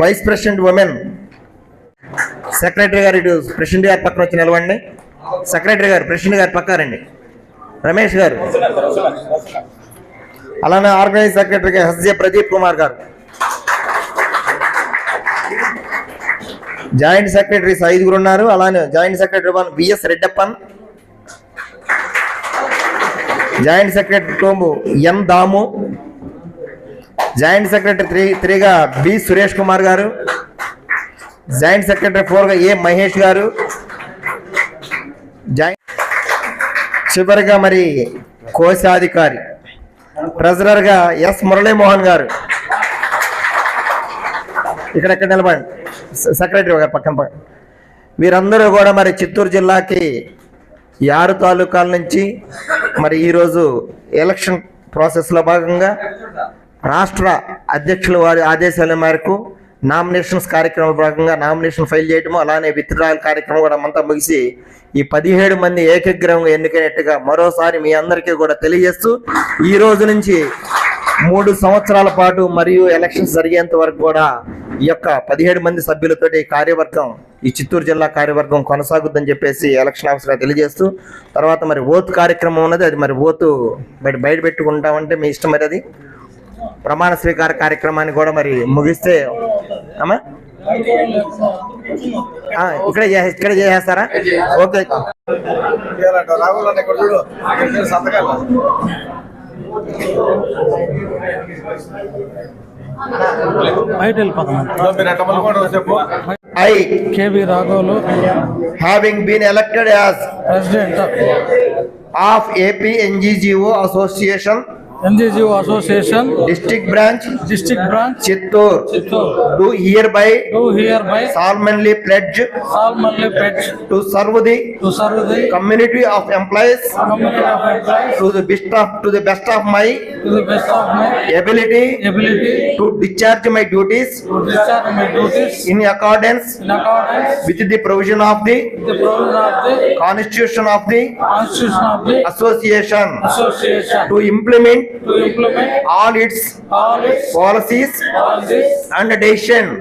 Vice president women secretary గారు ఇటు president గారి పక్కన వచ్చి నిలవండి. సెక్రటరీ గారు ప్రెసిడెంట్ గారి పక్క రండి. రమేష్ గారు. అలానే ఆర్గనైజ్ సెక్రటరీ హస్య ప్రదీప్ కుమార్ గారు. జాయింట్ సెక్రటరీస్ ఐదుగురు ఉన్నారు. అలానే joint secretary one V S Reddappan joint secretary two N Damu joint secretary three త్రీగా B Suresh Kumar గారు. జాయింట్ సెక్రటరీ ఫోర్గా ఏ మహేష్ గారు. జాయింట్ చివరిగా మరి కోశాధికారి ట్రెజరర్గా ఎస్ మురళీమోహన్ గారు. ఇక్కడ ఎక్కడ నిలబడండి సెక్రటరీ గారు పక్కన పక్కన వీరందరూ కూడా మరి చిత్తూరు జిల్లాకి ఈ ఆరు తాలూకాల నుంచి మరి ఈరోజు ఎలక్షన్ ప్రాసెస్లో భాగంగా రాష్ట్ర అధ్యక్షుల వారి ఆదేశాల మేరకు నామినేషన్స్ కార్యక్రమం భాగంగా నామినేషన్ ఫైల్ చేయడము అలానే విత్డ్రాయల్ కార్యక్రమం కూడా అంతా ముగిసి ఈ పదిహేడు మంది ఏకగ్రహంగా ఎన్నికైనట్టుగా మరోసారి మీ అందరికీ కూడా తెలియజేస్తూ ఈ రోజు నుంచి మూడు సంవత్సరాల పాటు మరియు ఎలక్షన్స్ జరిగేంత వరకు కూడా ఈ యొక్క పదిహేడు మంది సభ్యులతోటి ఈ కార్యవర్గం ఈ చిత్తూరు జిల్లా కార్యవర్గం కొనసాగుద్దని చెప్పేసి ఎలక్షన్ ఆఫీసర్ తెలియజేస్తూ తర్వాత మరి ఓత్ కార్యక్రమం ఉన్నది అది మరి ఓతు బయట బయట పెట్టుకుంటామంటే మీ ఇష్టం మరి అది? ప్రమాణ స్వీకార కార్యక్రమాన్ని కూడా మరి ముగిస్తే అమ్మా? ఇక్కడే ఇక్కడే చేసేస్తారా? ఓకే. బయట I K B రాఘవులు. Having been elected as president of AP NGGO association NGGO association district branch district branch Chittoor do hereby do hereby solemnly pledge solemnly pledge to serve the to serve the community of employees community of employees to the best of to the best of my to the best of my ability ability to discharge my duties to discharge my duties in accordance in accordance with the provision of the with the provision of the constitution of the constitution of the association association to implement To implement all its policies and decision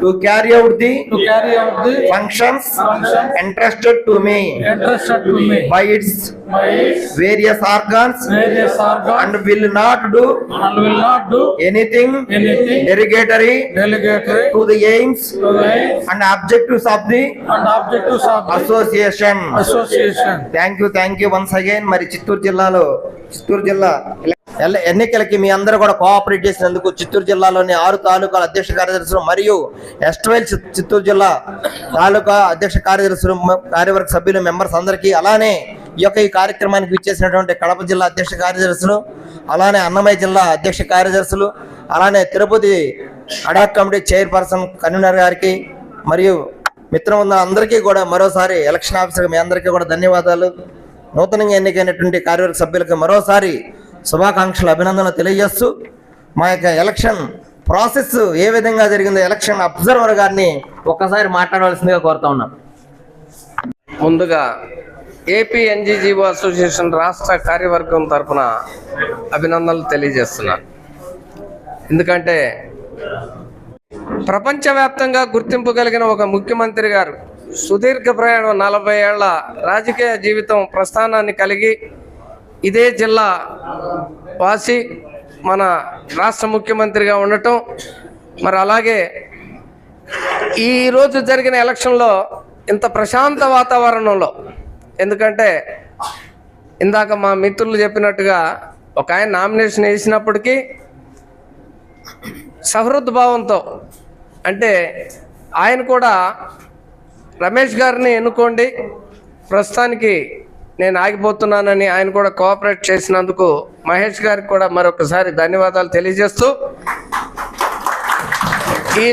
to carry out the functions entrusted to me by its various organs various organs and will not do and will not do anything anything derogatory delegatory to the aims to the aims and objectives of the and objectives of the association. association. Thank you thank you once again మరి చిత్తూరు జిల్లాలో చిత్తూరు జిల్లా ఎన్నికలకి మీ అందరూ కూడా cooperate చేసినందుకు చిత్తూరు జిల్లాలోని ఆరు తాలూకాల అధ్యక్ష కార్యదర్శులు మరియు ఎస్ట్వైల్ చిత్తూరు జిల్లా తాలూకా అధ్యక్ష కార్యదర్శులు కార్యవర్గ సభ్యులు మెంబర్స్ అందరికీ అలానే ఈ యొక్క ఈ కార్యక్రమానికి విచ్చేసినటువంటి కడప జిల్లా అధ్యక్ష కార్యదర్శులు అలానే అన్నమయ్య జిల్లా అధ్యక్ష కార్యదర్శులు అలానే Tirupati ad hoc committee chairperson convener గారికి మరియు మిత్రముంద అందరికీ కూడా మరోసారి ఎలక్షన్ ఆఫీసర్ మీ అందరికీ కూడా ధన్యవాదాలు. నూతనంగా ఎన్నికైనటువంటి కార్యవర్గ సభ్యులకు మరోసారి శుభాకాంక్షలు అభినందనలు తెలియజేస్తూ మా యొక్క ఎలక్షన్ ప్రాసెస్ ఏ విధంగా జరిగిందో ఎలక్షన్ అబ్జర్వర్ గారిని ఒక్కసారి మాట్లాడవలసిందిగా కోరుతా ఉన్నాం. ముందుగా ఏపీ ఎన్జీజీఓ అసోసియేషన్ రాష్ట్ర కార్యవర్గం తరపున అభినందనలు తెలియజేస్తున్నాను. ఎందుకంటే ప్రపంచవ్యాప్తంగా గుర్తింపు కలిగిన ఒక ముఖ్యమంత్రి గారు సుదీర్ఘ ప్రయాణం నలభై ఏళ్ళ రాజకీయ జీవితం ప్రస్థానాన్ని కలిగి ఇదే జిల్లా వాసి మన రాష్ట్ర ముఖ్యమంత్రిగా ఉండటం. మరి అలాగే ఈరోజు జరిగిన ఎలక్షన్లో ఇంత ప్రశాంత వాతావరణంలో ఎందుకంటే ఇందాక మా మిత్రులు చెప్పినట్టుగా ఒక ఆయన నామినేషన్ వేసినప్పటికీ సహృద్భావంతో అంటే ఆయన కూడా రమేష్ గారిని ఎన్నుకోండి. ప్రస్తుతానికి నేను ఆగిపోతున్నానని ఆయన కూడా కోఆపరేట్ చేసినందుకు మహేష్ గారికి కూడా మరొకసారి ధన్యవాదాలు తెలియజేస్తూ ఈ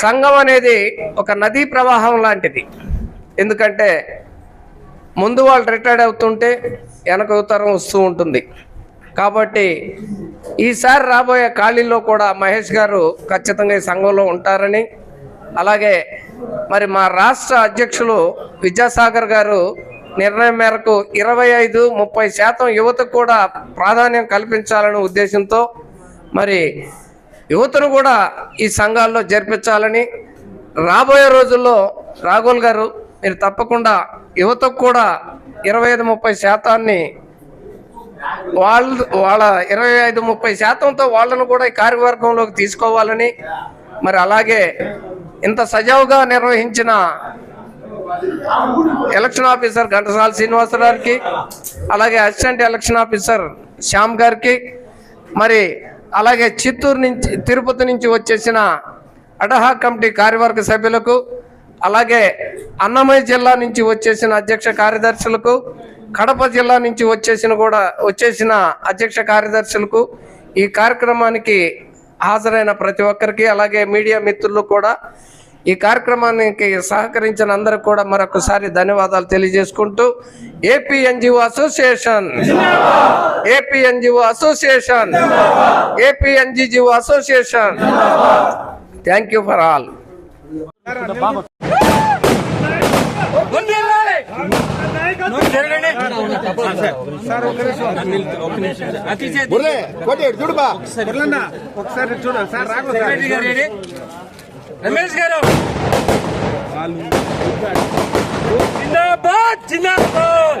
సంఘం అనేది ఒక నదీ ప్రవాహం లాంటిది. ఎందుకంటే ముందు వాళ్ళు రిటైర్డ్ అవుతుంటే వెనక తరం వస్తూ ఉంటుంది. కాబట్టి ఈసారి రాబోయే ఖాళీల్లో కూడా మహేష్ గారు ఖచ్చితంగా ఈ సంఘంలో ఉంటారని అలాగే మరి మా రాష్ట్ర అధ్యక్షులు విద్యాసాగర్ గారు నిర్ణయం మేరకు ఇరవై ఐదు ముప్పై శాతం యువతకు కూడా ప్రాధాన్యం కల్పించాలనే ఉద్దేశంతో మరి యువతను కూడా ఈ సంఘాల్లో జరిపించాలని రాబోయే రోజుల్లో రాఘోల్ గారు మీరు తప్పకుండా యువతకు కూడా ఇరవై ఐదు ముప్పై శాతాన్ని వాళ్ళు వాళ్ళ ఇరవై ఐదు ముప్పై శాతంతో వాళ్ళను కూడా ఈ కార్యవర్గంలోకి తీసుకోవాలని మరి అలాగే ఇంత సజావుగా నిర్వహించిన ఎలక్షన్ ఆఫీసర్ ఘంటసాల శ్రీనివాసరావుకి గారికి అలాగే అసిస్టెంట్ ఎలక్షన్ ఆఫీసర్ శ్యామ్ గారికి మరి అలాగే చిత్తూరు నుంచి తిరుపతి నుంచి వచ్చేసిన అడహా కమిటీ కార్యవర్గ సభ్యులకు అలాగే అన్నమయ్య జిల్లా నుంచి వచ్చేసిన అధ్యక్ష కార్యదర్శులకు కడప జిల్లా నుంచి వచ్చేసిన కూడా వచ్చేసిన అధ్యక్ష కార్యదర్శులకు ఈ కార్యక్రమానికి హాజరైన ప్రతి ఒక్కరికి అలాగే మీడియా మిత్రులు కూడా ఈ కార్యక్రమానికి సహకరించిన అందరికి కూడా మరొకసారి ధన్యవాదాలు తెలియజేసుకుంటూ AP NGO association. AP NGO association. AP association. Thank you for all. Ramesh garu జిందాబాద్ జిందాబాద్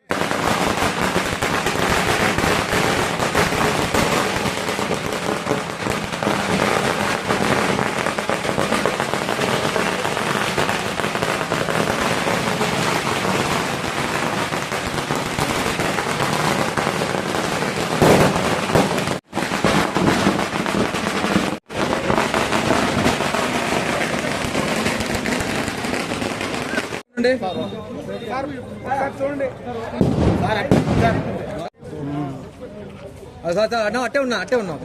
అట్టే ఉన్నా అట్టే ఉన్నా.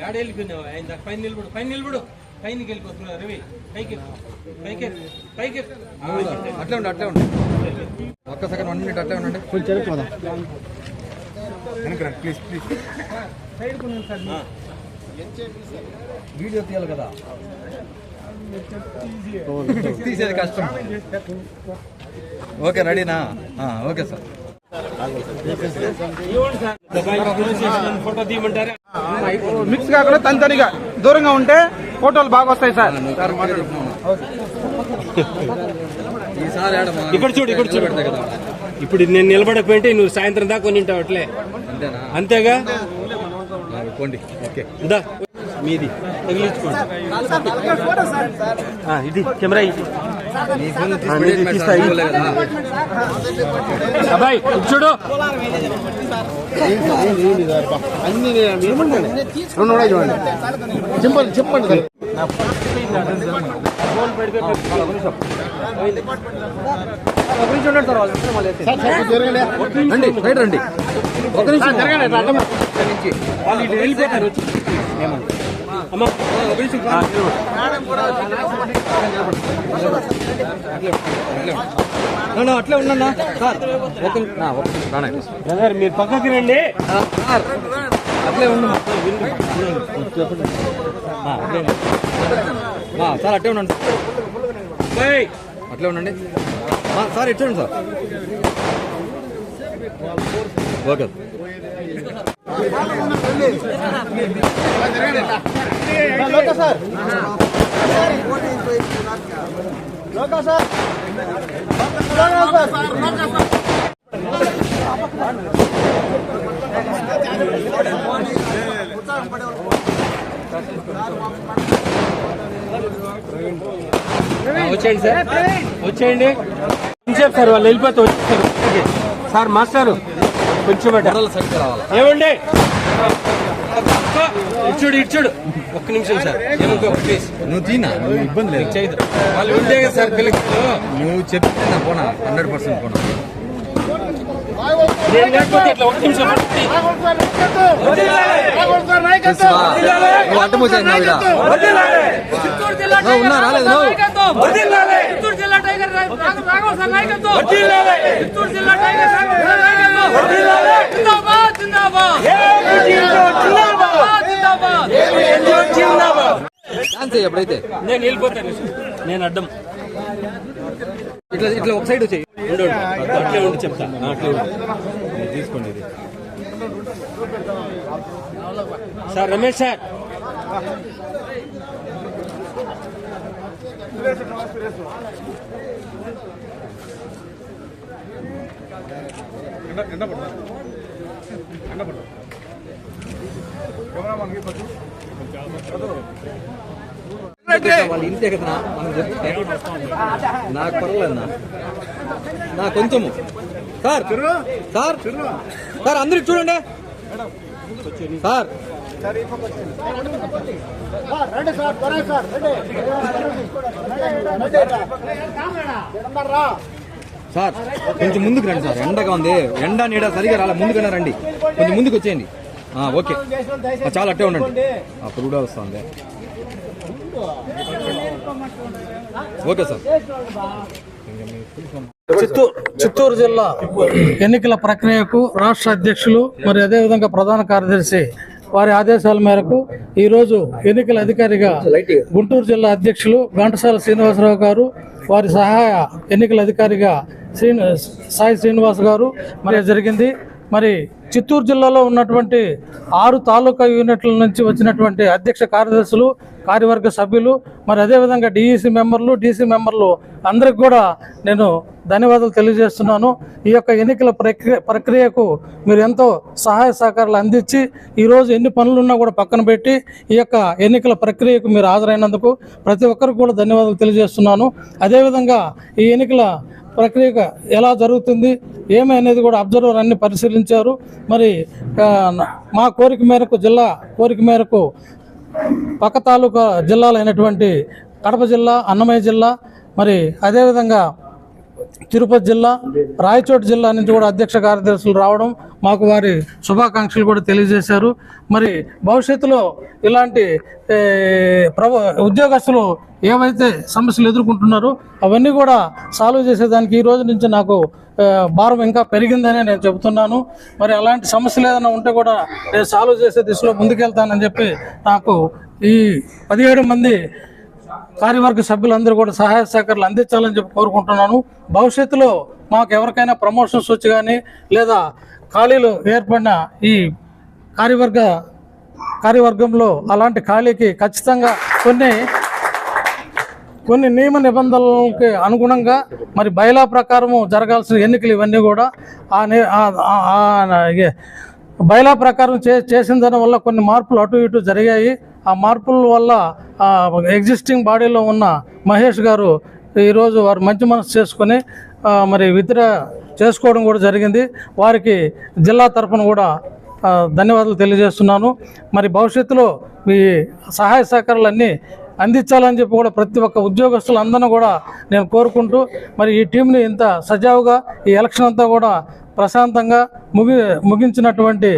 యాడ వెళ్ళిపోయినావు ఆయన పైన నిలబడు పైన నిలబడు పైనకి వెళ్ళిపోతున్నావు రవి పైకి పైకి పైకి అట్లే ఉండు అట్లే ఉండు ఒక్క సెకండ్ వన్ మినిట్ అట్లే ఉండండి కొంచెం ప్లీజ్ ప్లీజ్ వీడియో తీయాలి కదా తీసేది కష్టం. ఓకే రెడీనా? Okay sir. మిక్స్ కాకుండా తనితనిగా దూరంగా ఉంటే ఫోటోలు బాగా వస్తాయి సార్. ఇక్కడ చూడు ఇక్కడ చూడు. కదా. ఇప్పుడు నేను నిలబడకపోయింటే నువ్వు సాయంత్రం దాకా కొని ఉంటావు అట్లే. అంతేనా? అంతేగా? ఓకే. మీది తగిలించుకోండి ఇది కెమెరా ఇది నీ ఫోన్ తీసి పెట్టేసి సార్, తీసుకోలే కదా అబ్బాయి ఇటు చూడు రండి రైట్ రండి ఒక నిమిషం వాళ్ళు ఇటు వెళ్ళిపోతారు అట్లే ఉన్నా సార్ మీరు పక్కకి రండి. సార్ అట్లే. ఆ, సార్ అట్లే ఉండండి. అట్లే ఉండండి. ఆ, సార్. Sir okay. వచ్చేయండి సార్. వచ్చేయండి. కొంచెం సార్ వాళ్ళు? వెళ్ళిపోతే వచ్చేసారు ఓకే. సార్ మాస్టారు. కొంచెం ఏమండి? ఇచ్చుడు ఇచ్చుడు. ఒక్క నిమిషం సార్. ఏమనుకో ప్లీజ్ నువ్వు తీనా? నువ్వు ఇబ్బంది లేదు. చేయదు వాళ్ళు ఉంటే కదా సార్ పిల్లలు నువ్వు చెప్తే నా పోనా? హండ్రెడ్ పర్సెంట్ పోనా? చేయి ఎప్పుడైతే? నేను వెళ్ళిపోతాను నేను అడ్డం. ఇట్లా ఇట్లా ఒక సైడ్ వచ్చాయి. అట్లే ఉండి చెప్తా. అట్లే ఉండు. తీసుకోండి ఇది. Sir Ramesh sir. వాళ్ళ ఇంతే కదా మనం చెప్తే నాకు పర్వాలేదు నా కొంచెము సార్ సార్ సార్ అందరికి చూడండి సార్ సార్ సార్ కొంచెం ముందుకు రండి సార్. ఎండగా ఉంది. ఎండ నీడ సరిగా రాలే. ముందుకన్నా రండి. కొంచెం ముందుకు వచ్చేయండి. ఓకే. చాలా అట్టే ఉండండి. అప్పుడు కూడా వస్తుంది. Okay sir. చిత్తూరు చిత్తూరు జిల్లా ఎన్నికల ప్రక్రియకు రాష్ట్ర అధ్యక్షులు మరి అదేవిధంగా ప్రధాన కార్యదర్శి వారి ఆదేశాల మేరకు ఈరోజు ఎన్నికల అధికారిగా గుంటూరు జిల్లా అధ్యక్షులు ఘంటసాల శ్రీనివాసరావు గారు వారి సహాయ ఎన్నికల అధికారిగా శ్రీని సాయి శ్రీనివాస్ గారు. మరి జరిగింది. మరి చిత్తూరు జిల్లాలో ఉన్నటువంటి ఆరు తాలూకా యూనిట్ల నుంచి వచ్చినటువంటి అధ్యక్ష కార్యదర్శులు కార్యవర్గ సభ్యులు మరి అదేవిధంగా డిఈసి మెంబర్లు డీసీ మెంబర్లు అందరికి కూడా నేను ధన్యవాదాలు తెలియజేస్తున్నాను. ఈ యొక్క ఎన్నికల ప్రక్రియ ప్రక్రియకు మీరు ఎంతో సహాయ సహకారాలు అందించి ఈరోజు ఎన్ని పనులున్నా కూడా పక్కన పెట్టి ఈ యొక్క ఎన్నికల ప్రక్రియకు మీరు హాజరైనందుకు ప్రతి ఒక్కరికి కూడా ధన్యవాదాలు తెలియజేస్తున్నాను. అదేవిధంగా ఈ ఎన్నికల ప్రక్రియ ఎలా జరుగుతుంది ఏమి అనేది కూడా అబ్జర్వర్ అన్ని పరిశీలించారు. మరి మా కోరిక మేరకు జిల్లా కోరిక మేరకు పక్క తాలూకా జిల్లాలైనటువంటి కడప జిల్లా అన్నమయ్య జిల్లా మరి అదేవిధంగా తిరుపతి జిల్లా రాయచోటి జిల్లా నుంచి కూడా అధ్యక్ష కార్యదర్శులు రావడం మాకు వారి శుభాకాంక్షలు కూడా తెలియజేశారు. మరి భవిష్యత్తులో ఇలాంటి ఏ, ప్రభు ఉద్యోగస్తులు ఏవైతే సమస్యలు ఎదుర్కొంటున్నారో అవన్నీ కూడా సాల్వ్ చేసేదానికి ఈ రోజు నుంచి నాకు భారం ఇంకా పెరిగిందనే నేను చెబుతున్నాను. మరి అలాంటి సమస్యలు ఏదైనా ఉంటే కూడా నేను సాల్వ్ చేసే దిశలో ముందుకెళ్తానని చెప్పి నాకు ఈ పదిహేడు మంది కార్యవర్గ సభ్యులందరూ కూడా సహాయ సహకారాలు అందించాలని చెప్పి కోరుకుంటున్నాను. భవిష్యత్తులో మాకు ఎవరికైనా ప్రమోషన్స్ వచ్చి కానీ లేదా ఖాళీలు ఏర్పడిన ఈ కార్యవర్గ కార్యవర్గంలో అలాంటి ఖాళీకి ఖచ్చితంగా కొన్ని కొన్ని నియమ నిబంధనలకి అనుగుణంగా మరి బయలా ప్రకారము జరగాల్సిన ఎన్నికలు ఇవన్నీ కూడా ఆ ఆ- బయలా ప్రకారం చే చేసిన దాని వల్ల కొన్ని మార్పులు అటు ఇటు జరిగాయి. ఆ మార్పుల వల్ల ఎగ్జిస్టింగ్ బాడీలో ఉన్న మహేష్ గారు ఈరోజు వారు మంచి మనసు చేసుకొని మరి విత్డ్రా చేసుకోవడం కూడా జరిగింది. వారికి జిల్లా తరఫున కూడా ధన్యవాదాలు తెలియజేస్తున్నాను. మరి భవిష్యత్తులో మీ సహాయ సహకారాలన్నీ అందించాలని చెప్పి కూడా ప్రతి ఒక్క ఉద్యోగస్తులందరినీ కూడా నేను కోరుకుంటూ మరి ఈ టీంని ఇంత సజావుగా ఈ ఎలక్షన్ అంతా కూడా ప్రశాంతంగా ముగి ముగించినటువంటి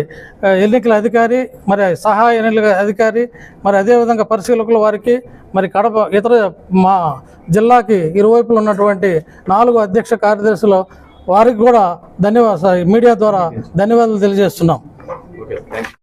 ఎన్నికల అధికారి మరి సహాయ ఎన్నికల అధికారి మరి అదేవిధంగా పరిశీలకుల వారికి మరి కడప ఇతర మా జిల్లాకి ఇరువైపులు ఉన్నటువంటి నాలుగు అధ్యక్ష కార్యదర్శులు వారికి కూడా ధన్యవాదాలు మీడియా ద్వారా ధన్యవాదాలు తెలియజేస్తున్నాం.